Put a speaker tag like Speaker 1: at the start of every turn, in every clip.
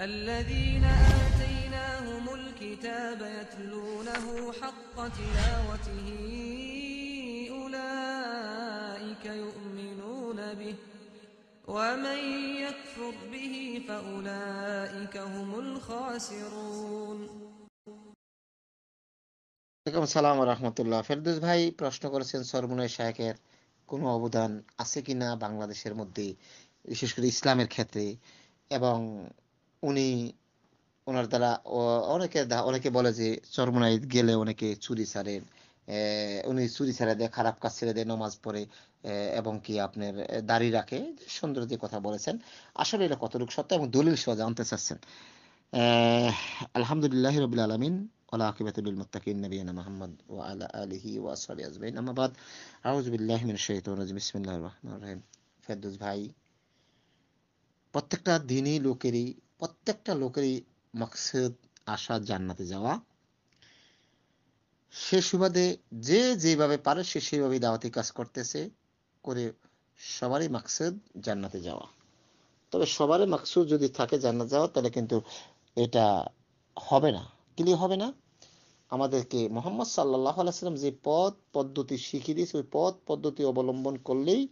Speaker 1: الذين آتيناهم الكتاب يتلونه حق تلاوته أولئك يؤمنون به ومن يكفر به فأولئك هم الخاسرون
Speaker 2: ওয়ালাইকুম সালাম রহমতুল্লাহ ফেরদৌস ভাই প্রশ্ন করেছেন সরমুনাই শাহেকের কোনো অবদান আছে কিনা বাংলাদেশের মধ্যে বিশেষ করে ইসলামের ক্ষেত্রে এবং উনি ওনার দ্বারা অনেকে অনেকে বলে যে চরমুনাই গেলে অনেকে চুরি ছাড়েন উনি চুরি ছেড়ে দেয়, খারাপ কাজ ছেড়ে দেয়, নমাজ পড়ে এবং কি আপনার দাড়ি রাখে। সুন্দর যে কথা বলেছেন। আসলে এটা কতটুকু সত্য এবং দলিল সহ জানতে চাচ্ছেন। আলহামদুলিল্লাহ রবিল আলমিন ওলা আকিবাতুল মুত্তাকিন, নবিয়ানা মুহাম্মদ ওয়া আলা আলিহি ওয়া আসহাবিহি আজমাইন। আম্মা বাদ, আউযু বিল্লাহি শাইতানির রাজিম। বিসমিল্লাহির রহমানির রহিম। ফেরদৌস ভাই, প্রত্যেকটা দিনই লোকেরই প্রত্যেকটা লোকেরই মাকসুদ, আশা, জান্নাতে যাওয়া। সে সুবাদে যে যেভাবে পারে সে সেইভাবে দাওয়াতি কাজ করতেছে, করে সবারই মাকসুদ জান্নাতে যাওয়া। তবে সবারই মাকসুদ যদি থাকে জান্নাত যাওয়া, তাহলে কিন্তু এটা হবে না। ক্লিয়ার হবে না? আমাদেরকে মোহাম্মদ সাল্লাহ আলাইসাল্লাম যে পথ, পদ্ধতি শিখিয়ে দিয়েছে, ওই পথ, পদ্ধতি অবলম্বন করলেই,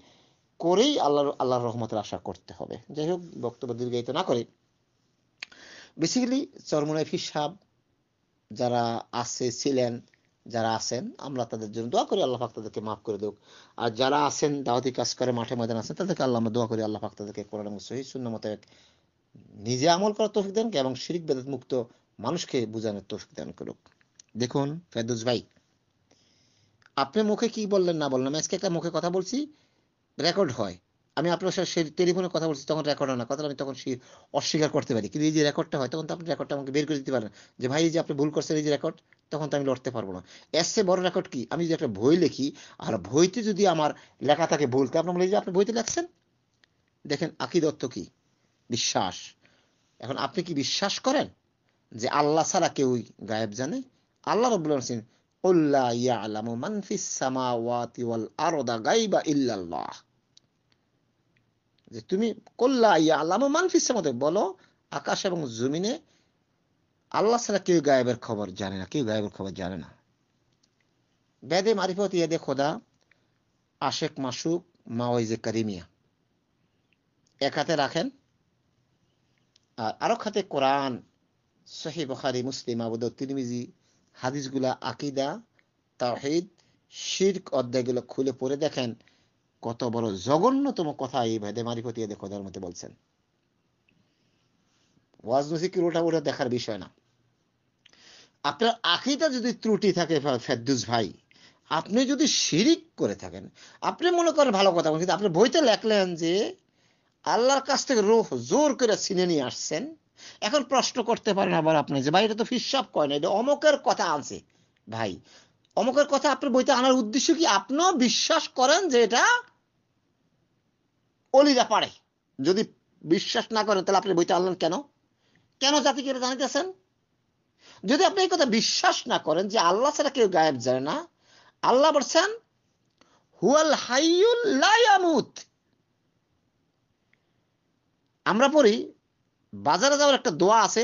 Speaker 2: করেই আল্লাহ আল্লাহর রহমতের আশা করতে হবে। যাই হোক, বক্তব্য দীর্ঘায়িত না করে বেসিক্যালি চরমনাই সাহ যারা আছে, ছিলেন, যারা আছেন, আমরা তাদের জন্য দোয়া করি, আল্লাহ পাক তাদেরকে মাফ করে দেব আর যারা আছেন, দাওয়াতি কাজ করে, মাঠে ময়দান আছেন, তাদেরকে আল্লাহ আমরা দোয়া করি, আল্লাহ পাক তাদেরকে কোরআন এবং সহি শূন্য মোতাবেক নিজে আমল করার তৌফিক দেন এবং শিরিক, বেদাত মুক্ত মানুষকে বোঝানোর তৌফিক দান করুক। দেখুন, ফেরদৌস ভাই, আপনি মুখে কি বললেন, না বললেন? আজকে একটা মুখে কথা বলছি, রেকর্ড হয়। আমি আপনার সাথে সেই টেলিফোনে কথা বলছি, তখন রেকর্ড না। কথা আমি তখন সে- অস্বীকার করতে পারি। কিন্তু এই যে রেকর্ডটা হয়, তখন তো আপনি রেকর্ডটা আমাকে বের করে দিতে পারেন। যে ভাই, এই যে আপনি ভুল করছেন এই যে রেকর্ড তখন তো আমি লড়তে পারব না। চেয়ে বড় রেকর্ড কি? আমি যদি একটা বই লিখি, আর বইতে যদি আমার লেখা থাকে ভুলতে আপনার বলে যে আপনি বইতে লেখছেন? দেখেন আকিদত্ত কি? বিশ্বাস। এখন আপনি কি বিশ্বাস করেন? যে আল্লাহ ছাড়া কেউই গায়েব জানে? আল্লাহ রব্বুল আলামিন মান ফিস সামাওয়াতি ওয়াল আরদা গায়বা ইল্লাল্লাহ। যে তুমি কুল্লা ইয়ালামু মান ফিস সামাওয়াতি, বলো আকাশ এবং জমিনে আল্লাহ ছাড়া কেউ গায়েবের খবর জানে না, কেউ গায়েবের খবর জানে না। বেদে মারিফত ইয়াদে খোদা, আশেক মাসুক মাওয়াইজে কারিমিয়া। এক হাতে রাখেন আর আরেক হাতে কোরআন, সহি বখারি, মুসলিম আবুদ তিরমিজি, হাদিসগুলা, আকিদা, তাওহিদ, শিরক অধ্যায়গুলো খুলে পড়ে দেখেন। কত বড় জঘন্যতম কথা এই ভেদে মারিফতি এদের খোদার মধ্যে বলছেন। ওয়াজ নসিকির ওটা ওটা দেখার বিষয় না। আপনার আকিদা যদি ত্রুটি থাকে ফেদ্দুস ভাই, আপনি যদি শিরিক করে থাকেন, আপনি মনে করেন ভালো কথা কিন্তু আপনি বইতে লেখলেন যে আল্লাহর কাছ থেকে রোহ জোর করে ছিনে নিয়ে আসছেন, এখন প্রশ্ন করতে পারেন আবার আপনি যে, ভাই, এটা তো ফিসাব কয় না, এটা অমকের কথা আনছে। ভাই, অমকের কথা আপনার বইতে আনার উদ্দেশ্য কি আপনিও বিশ্বাস করেন যে এটা অলিরা পারে যদি বিশ্বাস না করেন, তাহলে আপনি বইতে আনলেন কেন? কেন জাতিকে এটা জানিতেছেন যদি আপনি এই কথা বিশ্বাস না করেন যে আল্লাহ ছাড়া কেউ গায়েব যায় না, আল্লাহ বলছেন, হুয়াল হাইয়ুল লাইয়ামুত আমরা পড়ি, বাজারে যাওয়ার একটা দোয়া আছে।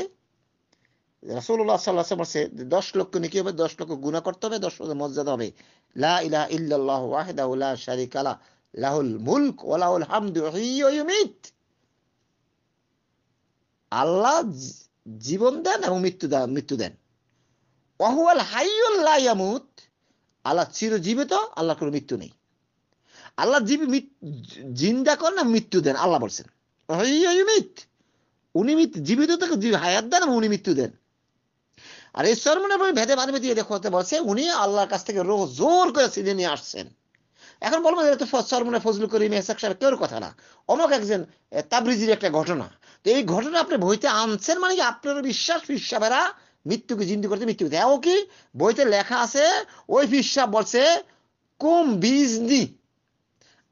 Speaker 2: আলাইহি ওয়াসাল্লাম বলছে, দশ লক্ষ নেকি হবে, দশ লক্ষ গুনাহ করতে হবে, দশ লক্ষ মর্যাদা হবে। লা ইলাহা ইল্লাল্লাহু ওয়াহদাহু লা শারীকা লা লাহুল মুলক ওয়া লাহুল হামদু ইউহয়ী আল্লাহ জীবন দেন এবং মৃত্যু দেন মৃত্যু দেন। ওয়াহুয়াল হাইয়ুল ইয়ামুত। আল্লাহ চিরজীবিত, আল্লাহর কোনো মৃত্যু নেই। আল্লাহ জীবী জিন্দা করেন না, মৃত্যু দেন, আল্লাহ বলছেন। ওয়াহুয়ী উনি জীবিত থেকে হায়াত দেন এবং উনি মৃত্যু দেন। আর এই সরমনের ভেদে বাদে দিয়ে দেখতে বলছে, উনি আল্লাহর কাছ থেকে রোহ জোর করে ছিনে নিয়ে আসছেন। এখন বলব তো সরমনে ফজলু করিম, এসাক সাহেব, কেউর কথা না। অমক একজন তাবরিজির একটা ঘটনা। তো এই ঘটনা আপনি বইতে আনছেন মানে কি আপনার বিশ্বাস ফিসাবেরা মৃত্যুকে জিন্দি করতে মৃত্যু ও কি বইতে লেখা আছে, ওই ফিসাব বলছে, কুম বিজনি,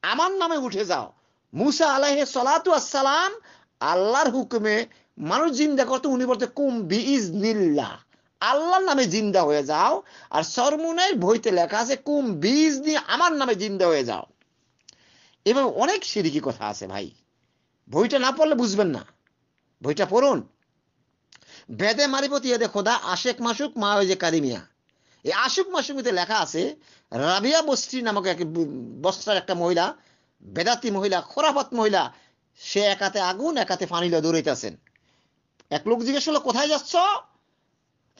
Speaker 2: আমার নামে উঠে যাও। মুসা আলাইহে সলাতু আসসালাম আল্লাহর হুকুমে মানুষ জিন্দা করতে, উনি বলতে, কুম বিইজনিল্লাহ আল্লাহর নামে জিন্দা হয়ে যাও, আর সরমুনের বইতে লেখা আছে, কুম বীজ দিয়ে আমার নামে জিন্দা হয়ে যাও। এবং অনেক সিরিকি কথা আছে ভাই। বইটা না পড়লে বুঝবেন না। বইটা পড়ুন। বেদে মারিপতি এদে খোদা, আশেক মাসুক, মা ওই যে কারিমিয়া এই আশুক মাসুমিতে লেখা আছে, রাবিয়া বস্ত্রী নামক এক বস্ত্রার একটা মহিলা, বেদাতি মহিলা, খোরাফাত মহিলা, সে একাতে আগুন, একাতে ফানিলে দৌড়াইতেছেন। এক লোক জিজ্ঞেস করল, কোথায় যাচ্ছ?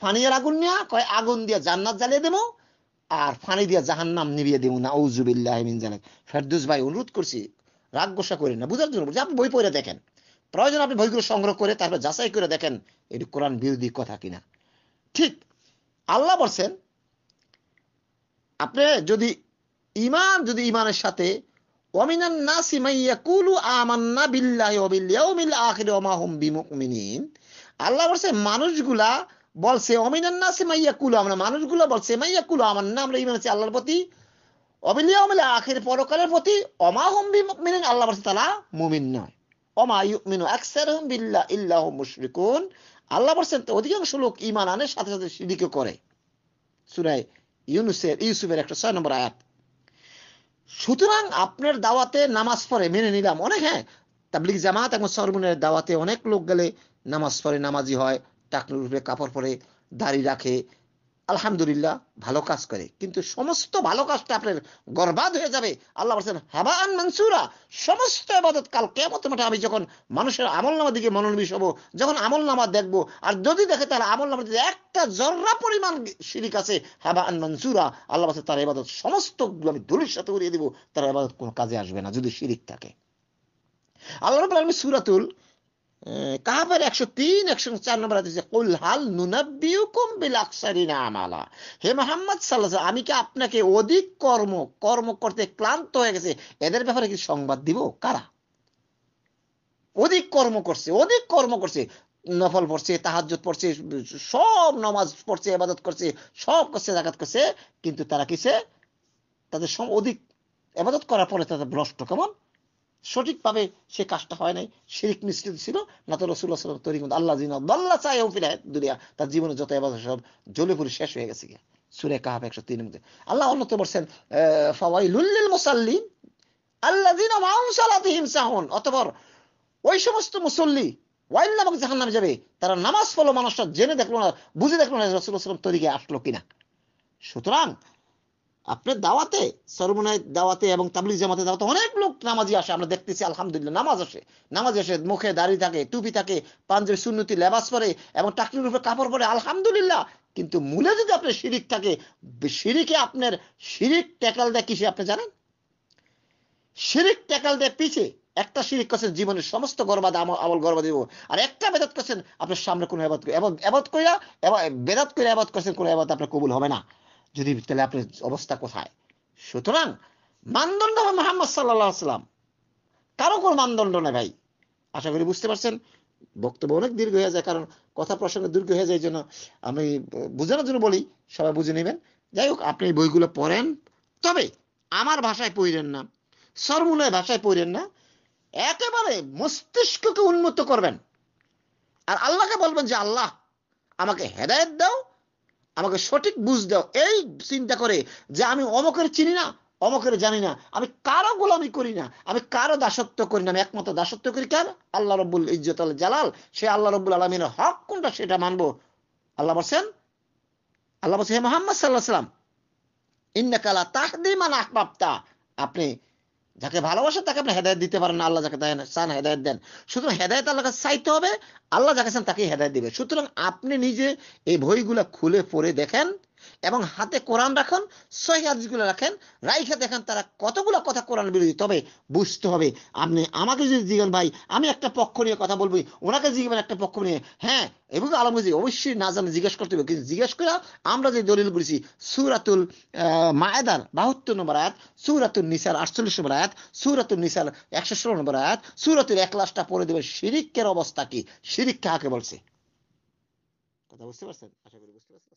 Speaker 2: ফানিয়ার আগুন নিয়া কয় আগুন দিয়ে জান্নাত জ্বালিয়ে দেবো, আর ফানি দিয়ে জাহান্নাম নিবিয়ে দেবো না ঔজুবিল্লাহ মিন ফেরদুস ভাই, অনুরোধ করছি, রাগ গোসা করেন না, বুঝার জন্য আপনি বই পড়ে দেখেন। প্রয়োজন আপনি বইগুলো সংগ্রহ করে, তারপর যাচাই করে দেখেন, এটি কোরআন বিরোধী কথা কিনা। ঠিক, আল্লাহ বলছেন, আপনি যদি ইমান যদি ইমানের সাথে, ওয়ামিনান নাসি মাইয়াকুলু আমান্না বিল্লাহি ওয়া বিল আখির ওয়া মা হুম আল্লাহ বলছে মানুষগুলা বলছে, অমিনান নাসি মাইয়াকুলু আমরা মানুষগুলা বলছে মাইয়াকুলু আমান্না আমরা ইমান আছি আল্লাহর প্রতি অবিল ইয়াউমিল আখির পরকালের প্রতি ওমা হুম বিমুমিনিন আল্লাহ বলছে তারা মুমিন নয়। ইউমিনু আকসারুহুম বিল্লাহ ইল্লাহু মুশরিকুন। আল্লাহ বলছেন অধিকাংশ লোক ইমান আনে, সাথে সাথে শিরিকও করে। সূরা ইউনুসের, ইউসুফের একটা ছয় নম্বর আয়াত। সুতরাং আপনার দাওয়াতে নামাজ পড়ে, মেনে নিলাম। অনেক হ্যাঁ তাবলিগ জামাত এবং সরমুনের দাওয়াতে অনেক লোক গেলে নামাজ পড়ে, নামাজি হয়। টাকনুর উপরে কাপড় পরে দাড়ি রাখে, আলহামদুলিল্লাহ ভালো কাজ করে। কিন্তু সমস্ত ভালো কাজটা আপনার গর্বাদ হয়ে যাবে। আল্লাহ বলছেন হাবান মানসুরা, সমস্ত আবাদত কাল কেমন মাঠে আমি যখন মানুষের আমল নামার দিকে মনোনিবেশ হব, যখন আমল নামা দেখব, আর যদি দেখে তাহলে আমল নামার দিকে একটা জর্রা পরিমাণ শিরিক আছে হাবান মানসুরা, আল্লাহ বলছে তার এবাদত সমস্ত আমি দলির সাথে উড়িয়ে দিব, তার এবাদত কোনো কাজে আসবে না, যদি শিরিক থাকে। আল্লাহ রব আলমী সুরাতুল একশো তিন, একশো চার নম্বর কুল হাল আমালা হে মোহাম্মদ সাল্লাল্লাহু আমি কি আপনাকে অধিক কর্ম কর্ম করতে ক্লান্ত হয়ে গেছে? এদের ব্যাপারে কি সংবাদ দিব? কারা? অধিক কর্ম করছে, অধিক কর্ম করছে, নফল পড়ছে, তাহাজ্জুদ পড়ছে, সব নামাজ পড়ছে, ইবাদত করছে, সব করছে জাকাত করছে, কিন্তু তারা কিসে তাদের অধিক ইবাদত করার পরে তাদের ভ্রষ্ট কেমন? সঠিকভাবে সে কাজটা হয় নাই শিরিক মিশ্রিত ছিল, না তো রসুল্লাহ সাল্লাম তৈরি কিন্তু আল্লাহ জিনা দল্লা চাই ফিরে দুনিয়া, তার জীবনে যত এবার সব জ্বলে পুরি শেষ হয়ে গেছে সুরে কাহাব একশো তিন মধ্যে। আল্লাহ অন্যত বলছেন ফাওয়াইলুল্লিল আল্লাহ জিনা মাউন অতপর ওই সমস্ত মুসল্লি ওয়াইল নামক জাহান নামে যাবে, তারা নামাজ পড়ল, মানুষটা জেনে দেখল না, বুঝে দেখল না রসুল্লাহ সাল্লাম তৈরিকে আসলো কিনা। সুতরাং আপনার দাওয়াতে সর্বনয় দাওয়াতে এবং তাবলিগ জামাতে দাওয়াতে অনেক লোক নামাজি আসে, আমরা দেখতেছি, আলহামদুলিল্লাহ, নামাজ আসে। নামাজ আসে, মুখে দাড়ি থাকে, টুপি থাকে, পাঞ্জাবি সুন্নতি, লেবাস পরে এবং টাকলির উপরে কাপড় পরে, আলহামদুলিল্লাহ। কিন্তু মূলে যদি আপনার শিরিক থাকে, শিরিকে আপনার শিরিক ট্যাকাল দেয় কিসে, আপনি জানেন? শিরিক ট্যাকাল দেয় পিছে, একটা শিরিক করছেন জীবনের সমস্ত গর্বাদ, আমল গর্ব দিব। আর একটা বেদাত করছেন, আপনার সামনে কোনো এবাদ এবং এবাদ কইরা বেদাত করে এবাদ করছেন, কোনো এবাদ আপনার কবুল হবে না। যদি তাহলে আপনার অবস্থা কোথায়? সুতরাং মানদণ্ড হবে মোহাম্মদ সাল্লাহ সাল্লাম। কারও কোনো মানদণ্ড নেই ভাই। আশা করি বুঝতে পারছেন? বক্তব্য অনেক দীর্ঘ হয়ে যায়, কারণ কথা প্রসঙ্গে দীর্ঘ হয়ে যায় জন্য আমি বোঝানোর জন্য বলি, সবাই বুঝে নেবেন। যাই হোক, আপনি এই বইগুলো পড়েন। তবে আমার ভাষায় পড়েন না, সরমুলের ভাষায় পড়েন না, একেবারে মস্তিষ্ককে উন্মুক্ত করবেন। আর আল্লাহকে বলবেন যে, আল্লাহ, আমাকে হেদায়ত দাও আমাকে সঠিক বুঝ দাও। এই চিন্তা করে যে আমি অমকের চিনি না, অমকের জানি না। আমি কারও গোলামি করি না। আমি কারও দাসত্ব করি না। আমি একমাত্র দাসত্ব করি কার? আল্লাহ রব্বুল ইজ্জত আল জালাল। সে আল্লাহ রব্বুল আলমিনের হক কোনটা সেটা মানবো। আল্লাহ বলছেন, আল্লাহ বলছে হে মোহাম্মদ সাল্লাহ সাল্লাম ইন্নাকালা তাহদি মান আহবাবতা। আপনি যাকে ভালোবাসে তাকে আপনি হেদায়ত দিতে পারেন আল্লাহ যাকে চান হেদায়ত দেন। সুতরাং হেদায়ত আল্লাহকে চাইতে হবে, আল্লাহ যাকে চান তাকে হেদায়ত দিবে। সুতরাং আপনি নিজে এই বইগুলা খুলে পড়ে দেখেন এবং হাতে কোরআন রাখুন সহিগুলো রাখেন, রাইখা দেখেন তারা কতগুলো কথা কোরআন বিরোধী। তবে বুঝতে হবে, আপনি আমাকে যদি জিজ্ঞান ভাই, আমি একটা পক্ষ নিয়ে কথা বলব, ওনাকে জিজ্ঞাবেন একটা পক্ষ নিয়ে। হ্যাঁ এবং আলমগীর অবশ্যই না জানলে জিজ্ঞেস করতে হবে, কিন্তু জিজ্ঞেস করে আমরা যে দলিল করেছি, সুরাতুল মায়েদার বাহাত্তর নম্বর আয়াত সুরাতুল নিসার আটচল্লিশ নম্বর আয়াত সুরাতুল নিসার একশো ষোলো নম্বর আয়াত, সুরাতুল এক লাশটা পড়ে দেবে, শিরিকের অবস্থা কি? শিরিক কাকে বলছে? কথা বুঝতে পারছেন? আশা করি বুঝতে পারছেন।